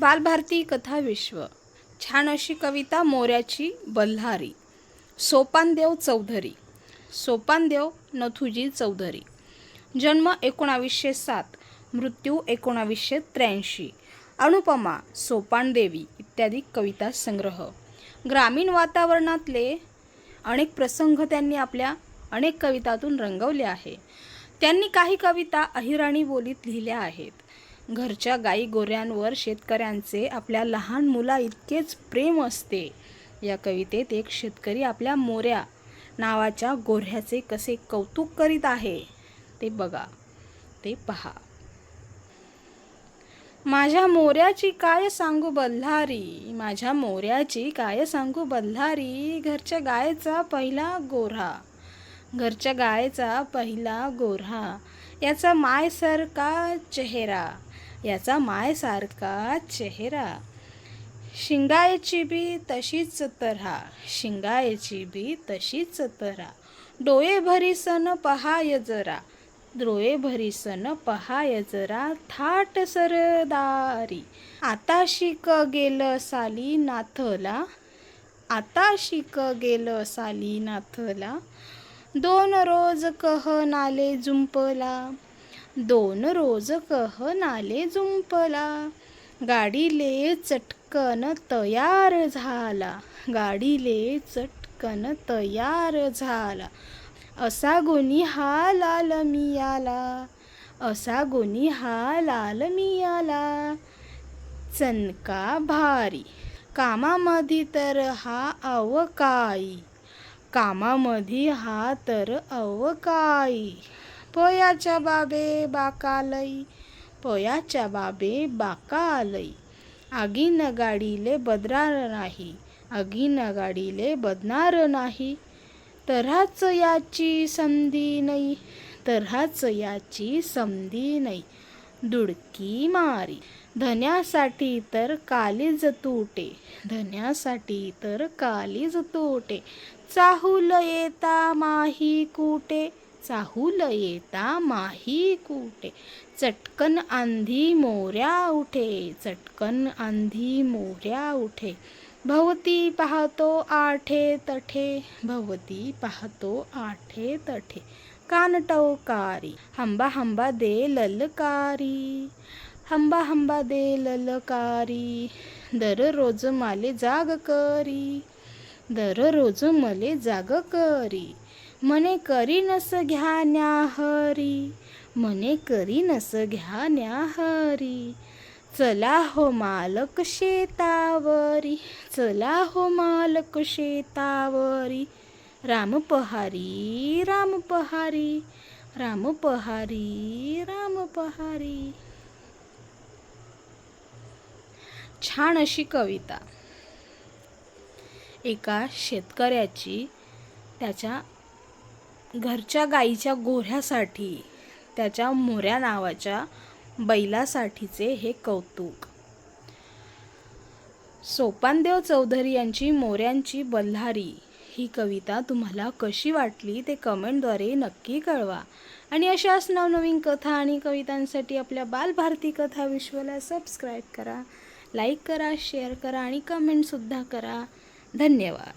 बालभारती कथा विश्व. छान अशी कविता मोऱ्याची बल्हारी. सोपानदेव चौधरी. सोपानदेव नथुजी चौधरी. जन्म एकोणावीसशे सात मृत्यू एकोणावीसशे त्र्याऐंशी. अनुपमा सोपानदेवी इत्यादी कविता संग्रह. ग्रामीण वातावरणातले अनेक प्रसंग त्यांनी आपल्या अनेक कवितातून रंगवले आहे. त्यांनी काही कविता अहिराणी बोलीत लिहिल्या आहेत. घरच्या गाई गोऱ्यांवर शेतकऱ्यांचे आपल्या लहान मुला इतकेच प्रेम असते. या कवितेत एक शेतकरी आपल्या मोऱ्या नावाच्या गोऱ्ह्याचे कसे कौतुक करीत आहे ते बघा. ते पहा. माझ्या मोऱ्याची काय सांगू बल्हारी? माझ्या मोऱ्याची काय सांगू बल्हारी? घरच्या गायचा पहिला गोऱ्हा घरच्या गायचा पहिला गोऱ्हा याचा मायसारखा चेहरा? याचा मायसारखा चेहरा. शिंगायची बी तशीच तऱ्हा शिंगायची बी तशीच तऱ्हा डोळे भरीसन पहाय जरा डोळे भरीसन पहाय जरा थाट सरदारी. आता शिक गेलं साली नाथला आता शिक गेलं साली नाथला दोन रोज कह नाले जुंपला दोन रोज कह नाले जुंपला. गाडीले चटकन तयार झाला. गाडीले चटकन तयार झाला. असा गुन्ही हा लाल मियाला. असा गुन्ही हा लाल मियाला. चनका भारी. कामामध्ये तर हा अवकाई कामामध्ये हा तर अवकाई पोयाच्या बाबे बाकालई पोयाच्या बाबे बाकालई. आगीन गाडीले बदनार नाही आगीन गाडीले बदणार नाही. तराच याची संधी नाही तराच याची संधी नाही. दुडकी मारी धन्यासाठी तर कालीज तुटे धन्यासाठी तर कालीज तुटे. चाहूल येता माही कुटे चाहूल येता माही कुठे? चटकन आंधी मोऱ्या उठे चटकन आंधी मोऱ्या उठे. भवती पाहतो आठे तठे भवती पाहतो आठे तठे. कानटवकारी हंबा हंबा दे ललकारी. हंबा हंबा दे ललकारी दररोज माले जाग करी. दररोज मले जाग करी. मने करी नस घ्या न्याहरी मने करी नस घ्या न्याहरी. चला हो मालक शेतावरी चला हो मालक शेतावरी. राम पहारी राम पहारी राम पहारी राम पहारी. छान अशी कविता. एका शेतकऱ्याची त्याच्या घरच्या गाईच्या गोऱ्ह्यासाठी त्याच्या मोऱ्या नावाच्या बैलासाठीचे हे कौतुक. सोपानदेव चौधरी यांची मोऱ्यांची बल्हारी ही कविता तुम्हाला कशी वाटली ते कमेंटद्वारे नक्की कळवा. आणि अशाच नवनवीन कथा आणि कवितांसाठी आपल्या बालभारती कथा विश्वला सबस्क्राईब करा लाईक करा शेअर करा आणि कमेंटसुद्धा करा. धन्यवाद.